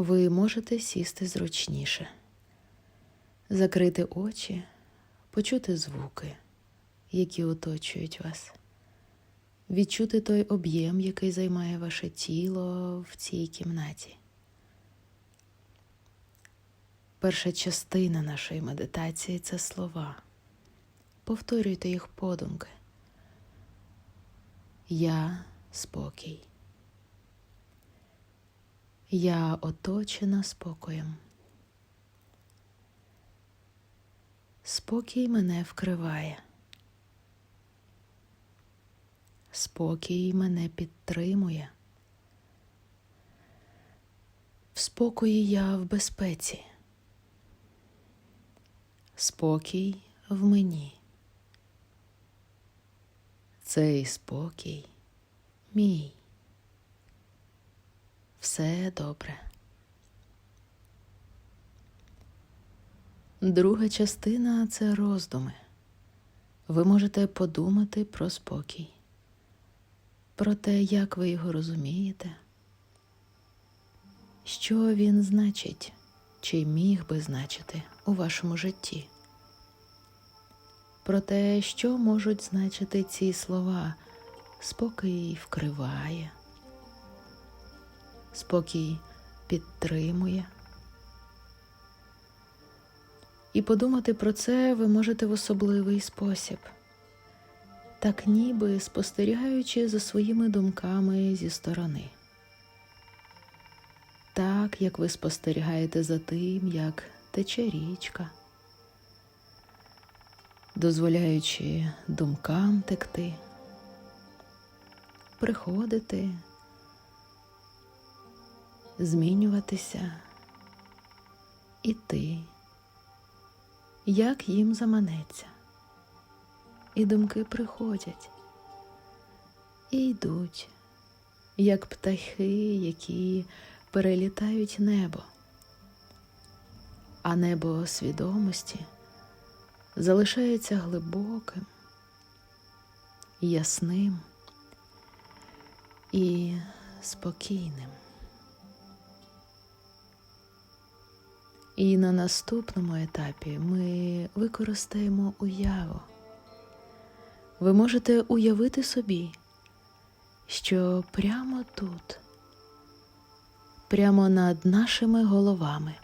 Ви можете сісти зручніше, закрити очі, почути звуки, які оточують вас, відчути той об'єм, який займає ваше тіло в цій кімнаті. Перша частина нашої медитації це слова. Повторюйте їх подумки. Я спокій. Я оточена спокоєм. Спокій мене вкриває. Спокій мене підтримує. В спокої я в безпеці. Спокій в мені. Цей спокій мій. Все добре. Друга частина це роздуми. Ви можете подумати про спокій, про те, як ви його розумієте, що він значить, чи міг би значити у вашому житті, про те, що можуть значити ці слова спокій вкриває, спокій підтримує. І подумати про це ви можете в особливий спосіб, так ніби спостерігаючи за своїми думками зі сторони. Так, як ви спостерігаєте за тим, як тече річка, дозволяючи думкам текти, приходити, змінюватися, іти як їм заманеться. І думки приходять. І йдуть, як птахи, які перелітають небо, а небо свідомості залишається глибоким, ясним і спокійним. І на наступному етапі ми використаємо уяву. Ви можете уявити собі, що прямо тут, прямо над нашими головами,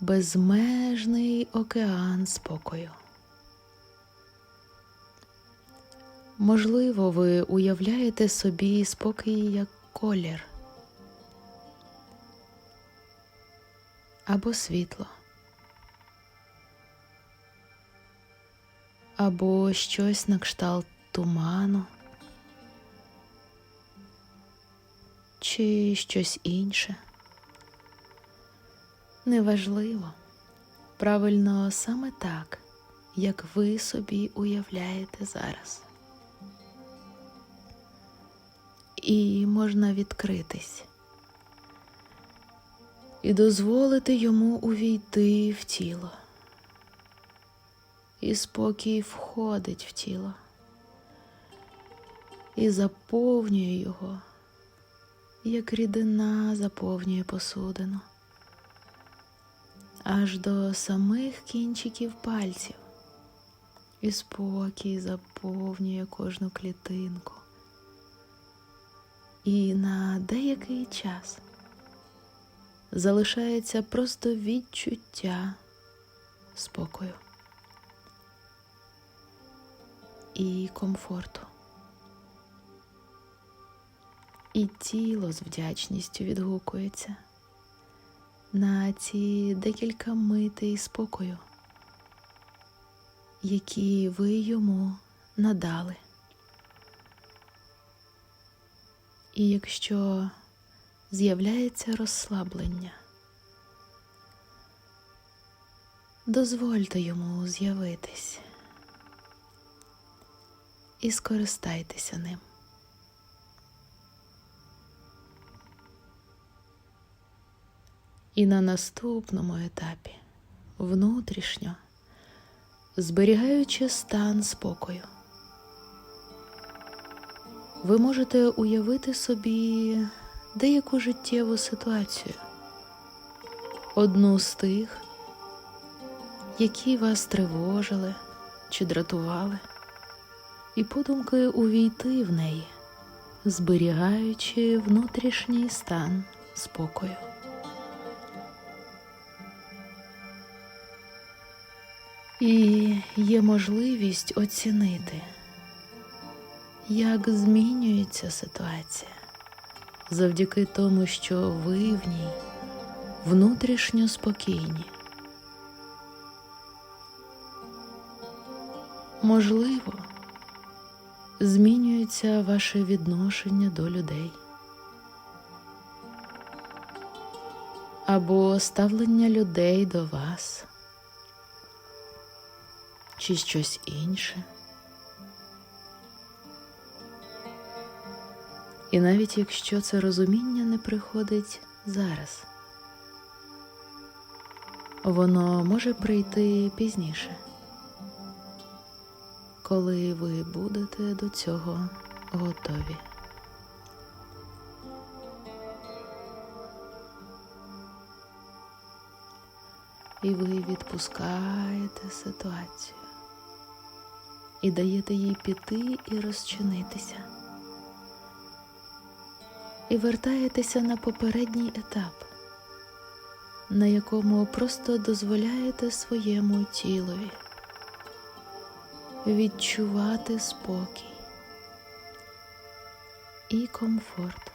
безмежний океан спокою. Можливо, ви уявляєте собі спокій як колір. Або світло, або щось на кшталт туману, чи щось інше. Неважливо, правильно саме так, як ви собі уявляєте зараз. І можна відкритись і дозволити йому увійти в тіло. І спокій входить в тіло і заповнює його, як рідина заповнює посудину, аж до самих кінчиків пальців, і спокій заповнює кожну клітинку. І на деякий час залишається просто відчуття спокою і комфорту. І тіло з вдячністю відгукується на ці декілька митей спокою, які ви йому надали. І якщо з'являється розслаблення. Дозвольте йому з'явитись і скористайтеся ним. І на наступному етапі внутрішньо, зберігаючи стан спокою, ви можете уявити собі деяку життєву ситуацію, одну з тих, які вас тривожили чи дратували, і подумки увійти в неї, зберігаючи внутрішній стан спокою. І є можливість оцінити, як змінюється ситуація завдяки тому, що ви в ній внутрішньо спокійні. Можливо, змінюється ваше відношення до людей або ставлення людей до вас чи щось інше. І навіть якщо це розуміння не приходить зараз, воно може прийти пізніше, коли ви будете до цього готові. І ви відпускаєте ситуацію і даєте їй піти і розчинитися. І вертаєтеся на попередній етап, на якому просто дозволяєте своєму тілові відчувати спокій і комфорт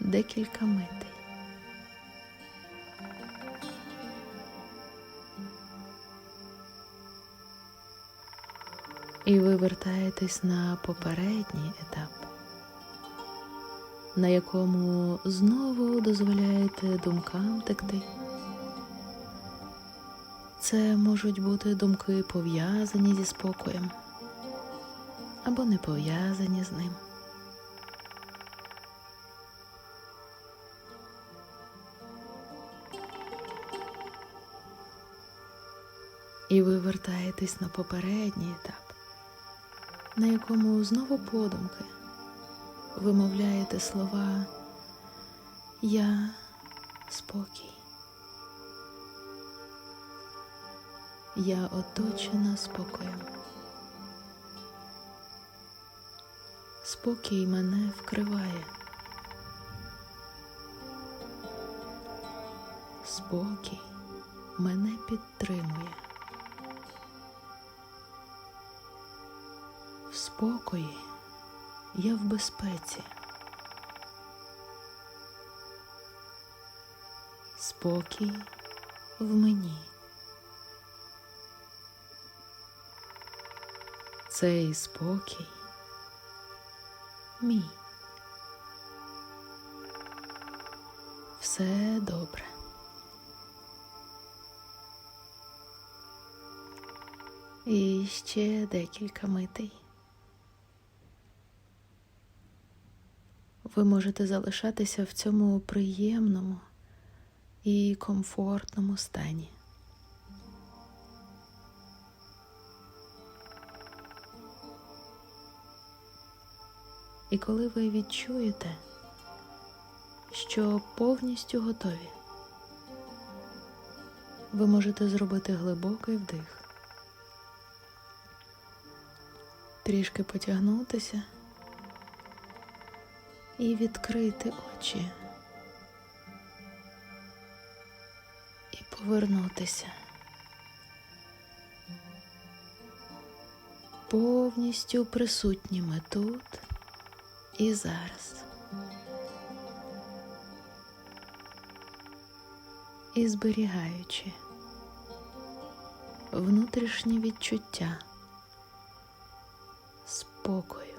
декілька митей. І ви вертаєтесь на попередній етап, на якому знову дозволяєте думкам текти. Це можуть бути думки пов'язані зі спокоєм або не пов'язані з ним. І ви вертаєтесь на попередній етап, на якому знову подумки вимовляєте слова Я спокій. Я оточена спокоєм. Спокій мене вкриває. Спокій мене підтримує. В спокої я в безпеці. Спокій в мені. Цей спокій мій. Все добре. І ще декілька митей. Ви можете залишатися в цьому приємному і комфортному стані. І коли ви відчуєте, що повністю готові, ви можете зробити глибокий вдих, трішки потягнутися і відкрити очі і повернутися. Повністю присутніми тут і зараз. І зберігаючи внутрішнє відчуття спокою.